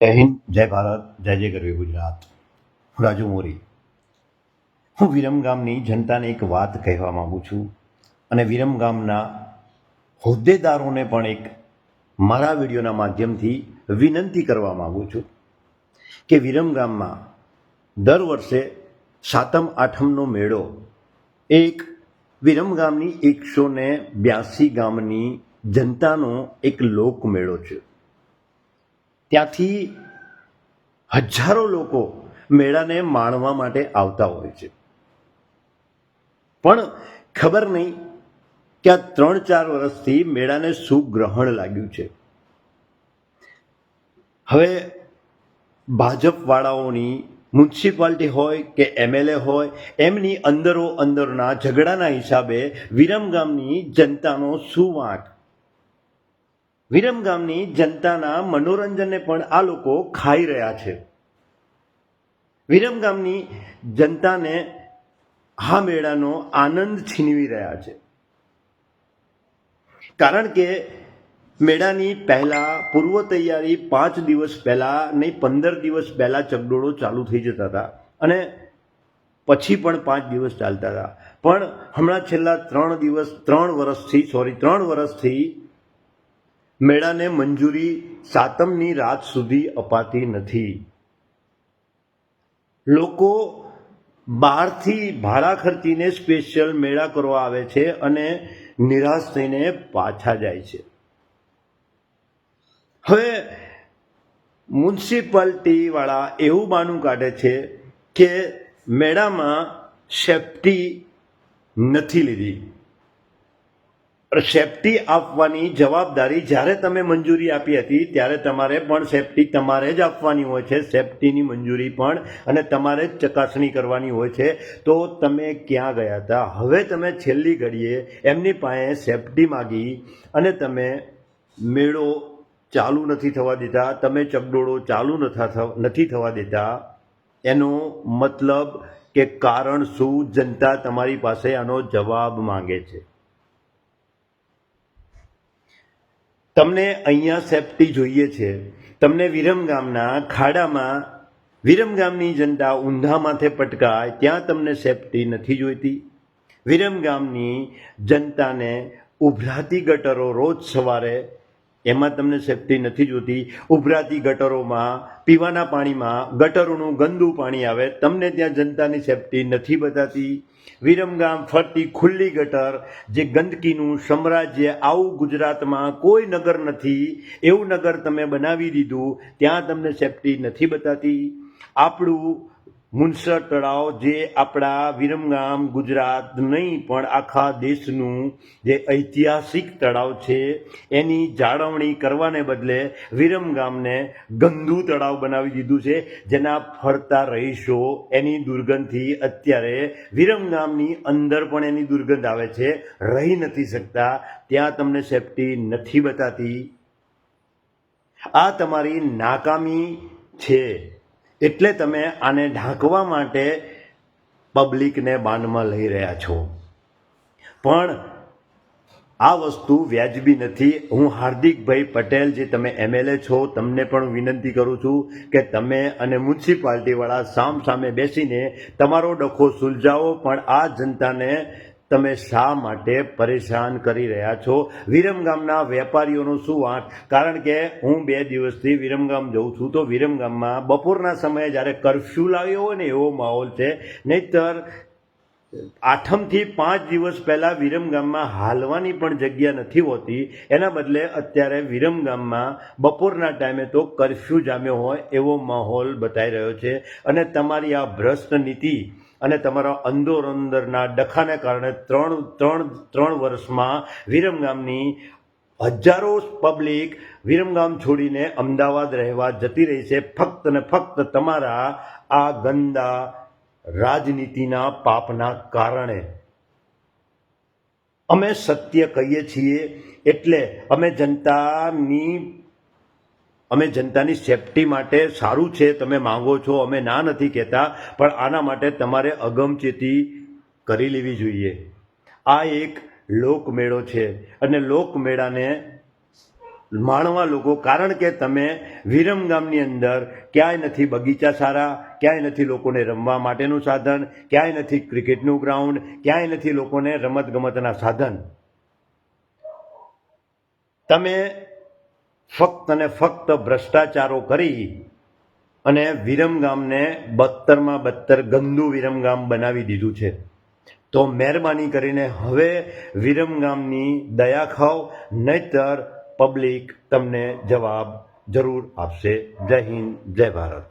જય હિન્દ, જય ભારત, જય જય ગરવી ગુજરાત. હું રાજુ મોરી. હું વિરમગામની જનતાને એક વાત કહેવા માગું છું અને વિરમગામના હોદ્દેદારોને પણ એક મારા વિડીયોના માધ્યમથી વિનંતી કરવા માગું છું કે વિરમગામમાં દર વર્ષે સાતમ આઠમનો મેળો એક વિરમગામની એકસો ને બ્યાસી ગામની જનતાનો એક લોકમેળો છે. ત્યાંથી હજારો લોકો મેળાને માણવા માટે આવતા હોય છે. પણ ખબર નહીં કે આ ત્રણ ચાર વર્ષથી મેળાને સુગ્રહણ લાગ્યું છે. હવે ભાજપવાળાઓની મ્યુનિસિપાલિટી હોય કે એમએલએ હોય, એમની અંદરો અંદરના ઝઘડાના હિસાબે વિરમગામની જનતાનો શું વિરમગામની જનતાના મનોરંજનને પણ આ લોકો ખાઈ રહ્યા છે. વિરમગામની જનતાને આ મેળાનો આનંદ છીનવી રહ્યા છે. કારણ કે મેળાની પહેલાં પૂર્વ તૈયારી પાંચ દિવસ પહેલાં નહીં, પંદર દિવસ પહેલાં ચગડોળો ચાલુ થઈ જતા હતા અને પછી પણ પાંચ દિવસ ચાલતા હતા. પણ હમણાં છેલ્લા ત્રણ દિવસ, ત્રણ વર્ષથી સોરી ત્રણ વર્ષથી મેળાને મંજૂરી સાતમની રાત સુધી અપાતી નથી. લોકો બહારથી ભાડા ખર્ચીને સ્પેશિયલ મેળા કરવા આવે છે અને નિરાશ થઈને પાછા જાય છે. હવે મ્યુનિસિપાલિટી વાળા એવું બાનું કાઢે છે કે મેળામાં સેફટી નથી લીધી. સેફટી આપવાની જવાબદારી જ્યારે તમે મંજૂરી આપી હતી, ત્યારે તમારે પણ સેફટી તમારે જ આપવાની હોય છે. સેફટીની મંજૂરી પણ અને તમારે જ ચકાસણી કરવાની હોય છે. તો તમે ક્યાં ગયા હતા? હવે તમે છેલ્લી ઘડીએ એમની પાસે સેફટી માગી અને તમે મેળો ચાલુ નથી થવા દેતા તમે ચગડોળો ચાલુ નથા થવા- દેતા એનો મતલબ કે કારણ શું? જનતા તમારી પાસે આનો જવાબ માંગે છે. તમને અહીંયા સેફટી જોઈએ છે. તમને વિરમગામના ખાડામાં વિરમગામની જનતા ઊંધા માથે પટકાય ત્યાં તમને સેફટી નથી જોઈતી. વિરમગામની જનતાને ઉભરાતી ગટરો રોજ સવારે એમાં તમને સેફટી નથી જોતી. ઉભરાતી ગટરોમાં, પીવાના પાણીમાં, ગટરોનું ગંદુ પાણી આવે. તમને ત્યાં જનતાની સેફટી નથી બતાતી. વિરમગામ ફરતી ખુલ્લી ગટર, જે ગંદકીનું સામ્રાજ્ય આવું ગુજરાતમાં કોઈ નગર નથી, એવું નગર તમે બનાવી દીધું, ત્યાં તમને સેફટી નથી બતાતી. આપણું મુનસર તળાવ જે આપણા વિરમગામ ગુજરાત નહીં, પણ આખા દેશનું જે ઐતિહાસિક તળાવ છે, એની જાળવણી કરવાને બદલે વિરમગામને ગંદુ તળાવ બનાવી દીધું છે. જેના ફરતા રહીશો એની દુર્ગંધથી અત્યારે વિરમગામની અંદર પણ એની દુર્ગંધ આવે છે. રહી નથી શકતા. ત્યાં તમને સેફટી નથી બતાતી. આ તમારી નાકામી છે. એટલે તમે આને ઢાંકવા માટે પબ્લિકને બાનમાં લઈ રહ્યા છો. પણ આ વસ્તુ વ્યાજબી નથી. હું હાર્દિકભાઈ પટેલ જે તમે એમએલએ છો, તમને પણ વિનંતી કરું છું કે તમે અને મ્યુનિસિપાલિટીવાળા સામ સામે બેસીને તમારો ડખો સુલઝાવો, પણ આ જનતાને તમે શા માટે પરેશાન કરી રહ્યા છો? વિરમગામના વેપારીઓનો શું વાંક? કારણ કે હું બે દિવસથી વિરમગામ જઉં છું, તો વિરમગામમાં બપોરના સમયે જ્યારે કરફ્યુ લાવ્યો હોય ને એવો માહોલ છે, નહીતર આઠમથી પાંચ દિવસ પહેલાં વિરમગામમાં હાલવાની પણ જગ્યા નથી હોતી. એના બદલે અત્યારે વિરમગામમાં બપોરના ટાઈમે તો કરફ્યુ જામ્યો હોય એવો માહોલ બતાવી રહ્યો છે. અને તમારી આ ભ્રષ્ટ નીતિ અને તમારા અંદોર અંદરના ડખાને કારણે ત્રણ ત્રણ ત્રણ વર્ષમાં વિરમગામની હજારો પબ્લિક વિરમગામ છોડીને અમદાવાદ રહેવા જતી રહી છે. ફક્ત ને ફક્ત તમારા આ ગંદા રાજનીતિના પાપના કારણે. અમે સત્ય કહીએ છીએ એટલે અમે જનતાની અમે જનતાની સેફટી માટે સારું છે, તમે માંગો છો, અમે ના નથી કહેતા, પણ આના માટે તમારે અગમચેતી કરી લેવી જોઈએ. આ એક લોકમેળો છે અને લોકમેળાને માણવા લોકો, કારણ કે તમે વિરમ ગામની અંદર ક્યાંય નથી બગીચા સારા, ક્યાંય નથી લોકોને રમવા માટેનું સાધન, ક્યાંય નથી ક્રિકેટનું ગ્રાઉન્ડ, ક્યાંય નથી લોકોને રમત ગમતના સાધન. તમે ફક્ત અને ફક્ત ભ્રષ્ટાચારો કરી અને વિરમગામને બદતરમાં બદતર ગંદુ વિરમગામ બનાવી દીધું છે. તો મહેરબાની કરીને હવે વિરમગામની દયા ખાઓ, નહીતર પબ્લિક તમને જવાબ જરૂર આપશે. જય હિન્દ જય ભારત.